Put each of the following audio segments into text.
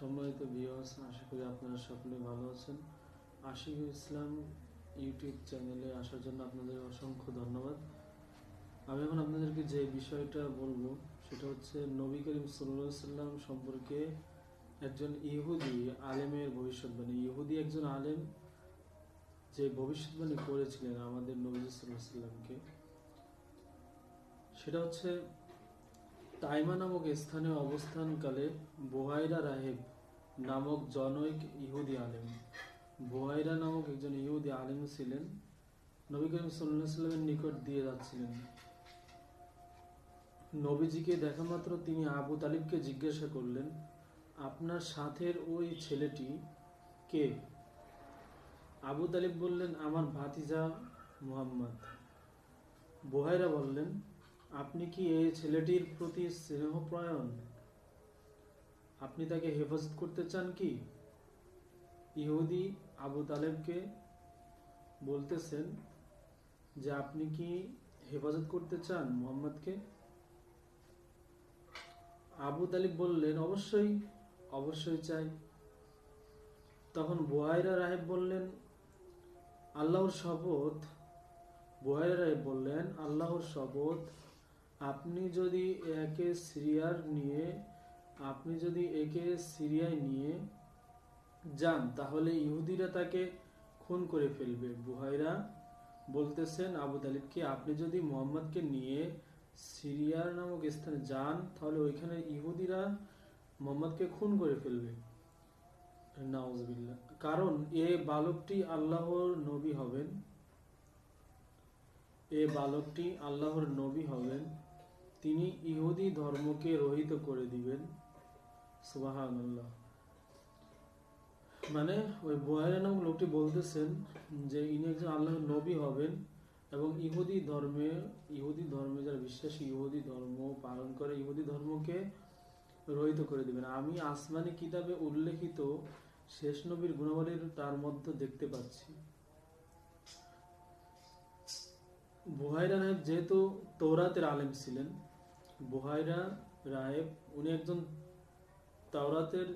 সম্মানিত ভিউয়ার্স আশা করি আপনারা সকলে ভালো আছেন। আশিকুল ইসলাম ইউটিউব চ্যানেলে আসার জন্য আপনাদের অসংখ্য ধন্যবাদ। আমি এখন আপনাদেরকে যে বিষয়টা বলব, সেটা হচ্ছে নবী করিম সাল্লাম সম্পর্কে একজন ইহুদি আলেমের ভবিষ্যৎবাণী। ইহুদি একজন আলেম যে ভবিষ্যৎবাণী করেছিলেন আমাদের নবী সাল্লামকে। সেটা হচ্ছে তাইমা নামক স্থানে অবস্থানকালে বোহাইরা রাহেব নামক জনৈক ইহুদি আলেম। বোহাইরা নামক একজন ইহুদি আলেম ছিলেন। নবী করিম সাল্লামের নিকট দিয়ে যাচ্ছিলেন। নবীজিকে দেখা মাত্র তিনি আবু তালিবকে জিজ্ঞাসা করলেন, আপনার সাথের ওই ছেলেটি কে? আবু তালিব বললেন, আমার ভাতিজা মুহাম্মদ। বোহাইরা বললেন, আপনি কি এই ছেলেটির প্রতি স্নেহপ্রয়ণ? আপনি তাকে হেফাজত করতে চান কি? ইহুদি আবু তালেবকে বলতেছেন যে আপনি কি হেফাজত করতে চান মোহাম্মদকে? আবু তালিব বললেন, অবশ্যই অবশ্যই চাই। তখন বুহাইরা রাহেব বললেন, আল্লাহর শপথ। বুহাইরা রাহেব বললেন, আল্লাহর শপথ। আপনি যদি একে সিরিয়ার নিয়ে আপনি যদি একে সিরিয়ায় নিয়ে যান, তাহলে ইহুদিরা তাকে খুন করে ফেলবে। বুহাইরা বলতেছেন, আবু তালিবকে আপনি যদি মোহাম্মদকে নিয়ে সিরিয়ার নামক স্থানে যান, তাহলে ওইখানে ইহুদিরা মোহাম্মদকে খুন করে ফেলবে। নাউজবিল্লাহ। কারণ, এ বালকটি আল্লাহর নবী হবেন। এ বালকটি আল্লাহর নবী হবেন। তিনি ইহুদি ধর্মকে রহিত করে দিবেন। মানে ওই বোহাইরা নামক লোকটি বলতেছেন যে ইনি একজন আল্লাহর নবী হবেন এবং ইহুদি ধর্মে ইহুদি ধর্মে যারা বিশ্বাসী, ইহুদি ধর্ম পালন করে, ইহুদি ধর্মকে রহিত করে দিবেন। আমি আসমানি কিতাবে উল্লেখিত শেষ নবীর গুণাবলীর তার মধ্যে দেখতে পাচ্ছি। বুহাইরা রাহেব যেহেতু তৌরাতের আলেম ছিলেন, বুহাইরা রাহেব উনি একজন তাওরাতের,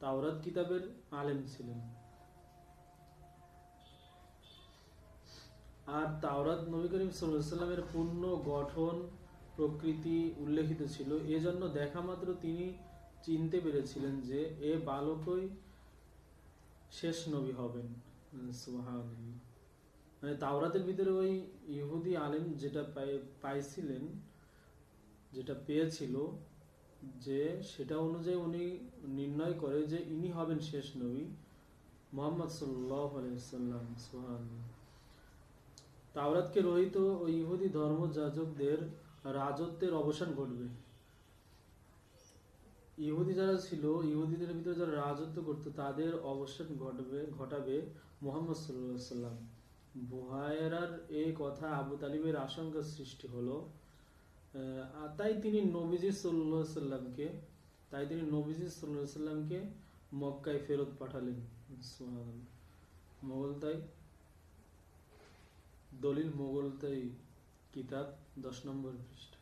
তাওরাত কিতাবের আলেম ছিলেন। আর তাওরাত নবী করিম সাল্লামের পূর্ণ গঠন প্রকৃতি উল্লেখিত ছিল। এজন্য দেখা মাত্র তিনি চিনতে পেরেছিলেন যে এ বালকই শেষ নবী হবেন। মানে তাওরাতের ভিতরে ওই ইহুদি আলেম যেটা পাইছিলেন, যেটা পেয়েছিল যে সেটা অনুযায়ী উনি নির্ণয় করে যে ইনি হবেন শেষ নবী মোহাম্মদ সাল্লাম সুহান তাওরাতকে রহিত ওই ইহুদি ধর্ম যাজকদের রাজত্বের অবসান ঘটবে। ইহুদি যারা ছিল, ইহুদিদের ভিতরে যারা রাজত্ব করতো, তাদের অবসান ঘটবে, ঘটাবে মোহাম্মদ সাল্লাহ সাল্লাম। বুহায়রার এই কথা আবু তালিবের আশঙ্কা সৃষ্টি হলো তাই তিনি নবীজি সাল্লামকে, তাই তিনি নবীজি সাল্লাহ সাল্লামকে মক্কায় ফেরত পাঠালেন। মোগল তাই দলিল মোগল তাই কিতাব দশ নম্বর পৃষ্ঠা।